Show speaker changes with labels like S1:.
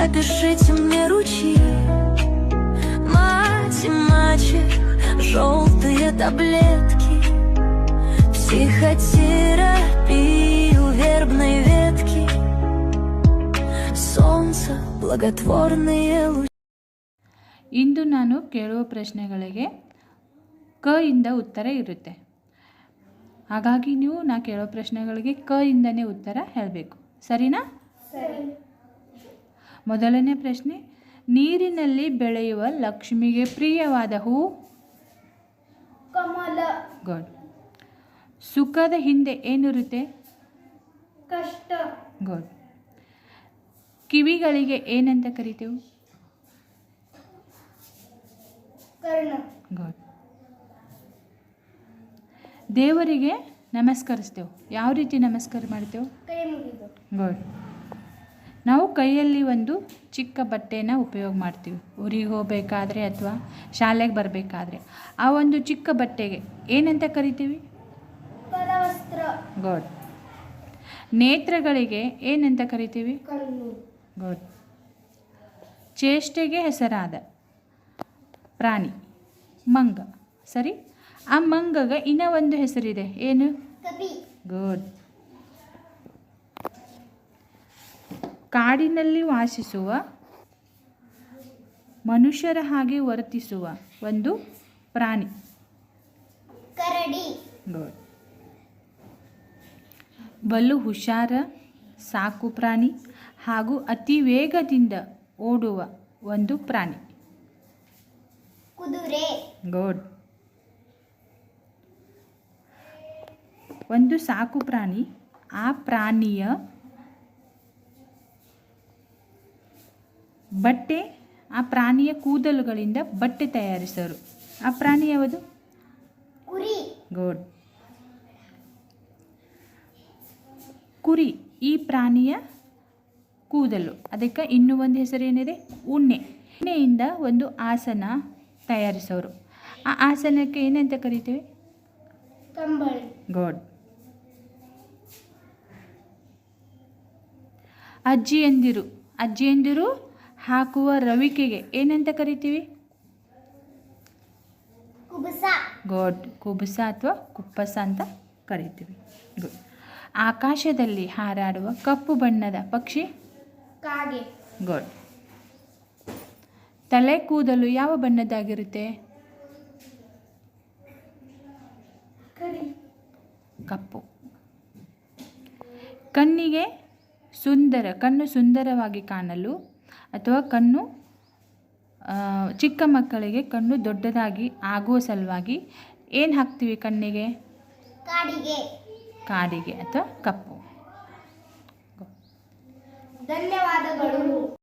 S1: Пропишите мне ручьи Мать и мачех Желтые таблетки Психотерапию вербной ветки Солнце, благотворные лучи
S2: ಇಂದು ನಾನು ಕೇಳುವ ಪ್ರಶ್ನೆಗಳಿಗೆ ಕ ಇಂದ ಉತ್ತರ ಇರುತ್ತೆ ಹಾಗಾಗಿ ನೀವು ನಾ ಕೇಳೋ ಪ್ರಶ್ನೆಗಳಿಗೆ ಕ ಇಂದನೇ ಉತ್ತರ ಹೇಳಬೇಕು ಸರಿನಾ ಮೊದಲನೇ ಪ್ರಶ್ನೆ ನೀರಿನಲ್ಲಿ ಬೆಳೆಯುವ ಲಕ್ಷ್ಮಿಗೆ ಪ್ರಿಯವಾದ ಹೂ?
S3: ಕಮಲ.
S2: ಗುಡ್ ಸುಖದ ಹಿಂದೆ ಏನಿರುತ್ತೆ
S3: ಕಷ್ಟ.
S2: ಗುಡ್ ಕಿವಿಗಳಿಗೆ ಏನಂತ ಕರಿತೇವೆ? ಗುಡ್ ದೇವರಿಗೆ ನಮಸ್ಕರಿಸ್ತೇವೆ. ಯಾವ ರೀತಿ ನಮಸ್ಕಾರ ಮಾಡ್ತೇವೆ? ಗುಡ್ ನಾವು ಕೈಯಲ್ಲಿ ಒಂದು ಚಿಕ್ಕ ಬಟ್ಟೆನ ಉಪಯೋಗ ಮಾಡ್ತೀವಿ. ಊರಿಗೆ ಹೋಗಬೇಕಾದ್ರೆ ಅಥವಾ ಶಾಲೆಗೆ ಬರಬೇಕಾದ್ರೆ. ಆ ಒಂದು ಚಿಕ್ಕ ಬಟ್ಟೆಗೆ ಏನಂತ ಕರಿತೀವಿ? ಗೋಡ್ ನೇತ್ರಗಳಿಗೆ ಏನಂತ ಕರಿತೀವಿ? ಗುಡ್ ಚೇಷ್ಟೆಗೆ ಹೆಸರಾದ ಪ್ರಾಣಿ ಮಂಗ. ಸರಿ? ಆ ಮಂಗಗ ಇನ್ನೂ ಒಂದು ಹೆಸರಿದೆ. ಏನು? ಗುಡ್ ಕಾಡಿನಲ್ಲಿ ವಾಸಿಸುವ ಮನುಷ್ಯರ ಹಾಗೆ ವರ್ತಿಸುವ ಒಂದು ಪ್ರಾಣಿ.
S3: ಕರಡಿ.
S2: ಗುಡ್. ಬಲು ಹುಷಾರ ಸಾಕು ಪ್ರಾಣಿ ಹಾಗೂ ಅತಿ ವೇಗದಿಂದ ಓಡುವ ಒಂದು ಪ್ರಾಣಿ.
S3: ಕುದುರೆ.
S2: ಗೋಡ್. ಒಂದು ಸಾಕು ಪ್ರಾಣಿ ಆ ಪ್ರಾಣಿಯ ಬಟ್ಟೆ ಆ ಪ್ರಾಣಿಯ ಕೂದಲುಗಳಿಂದ ಬಟ್ಟೆ ತಯಾರಿಸೋರು. ಆ ಪ್ರಾಣಿ ಯಾವುದು?
S3: ಕುರಿ.
S2: ಗುಡ್ ಕುರಿ ಈ ಪ್ರಾಣಿಯ ಕೂದಲು. ಅದಕ್ಕೆ ಇನ್ನೂ ಒಂದು ಹೆಸರು ಏನಿದೆ? ಉಣ್ಣೆ. ಉಣ್ಣೆಯಿಂದ ಒಂದು ಆಸನ ತಯಾರಿಸೋರು. ಆ ಆಸನಕ್ಕೆ ಏನಂತ ಕರಿತೀವಿ? ಗಾಡ್ ಅಜ್ಜಿಯಂದಿರು ಅಜ್ಜಿಯಂದಿರು ಹಾಕುವ ರವಿಕೆಗೆ ಏನಂತ ಕರಿತೀವಿ?
S3: ಗೋಡ್
S2: ಗಾಡ್ ಕುಬುಸ ಅಥವಾ ಕುಪ್ಪಸ ಅಂತ ಕರಿತೀವಿ. ಗುಡ್ ಆಕಾಶದಲ್ಲಿ ಹಾರಾಡುವ ಕಪ್ಪು ಬಣ್ಣದ ಪಕ್ಷಿ?
S3: ಕಾಗೆ.
S2: ಗುಡ್ ತಲೆ ಕೂದಲು ಯಾವ ಬಣ್ಣದ್ದಾಗಿರುತ್ತೆ? ಕಪ್ಪು. ಕಣ್ಣಿಗೆ ಸುಂದರ ಕಣ್ಣು ಸುಂದರವಾಗಿ ಕಾಣಲು ಅಥವಾ ಕಣ್ಣು ಚಿಕ್ಕ ಮಕ್ಕಳಿಗೆ ಕಣ್ಣು ದೊಡ್ಡದಾಗಿ ಆಗುವ ಸಲುವಾಗಿ ಏನು ಹಾಕ್ತೀವಿ ಕಣ್ಣಿಗೆ?
S3: ಕಾಡಿಗೆ.
S2: ಕಾಡಿಗೆ ಅಥವಾ ಕಪ್ಪು.
S3: ಧನ್ಯವಾದಗಳು.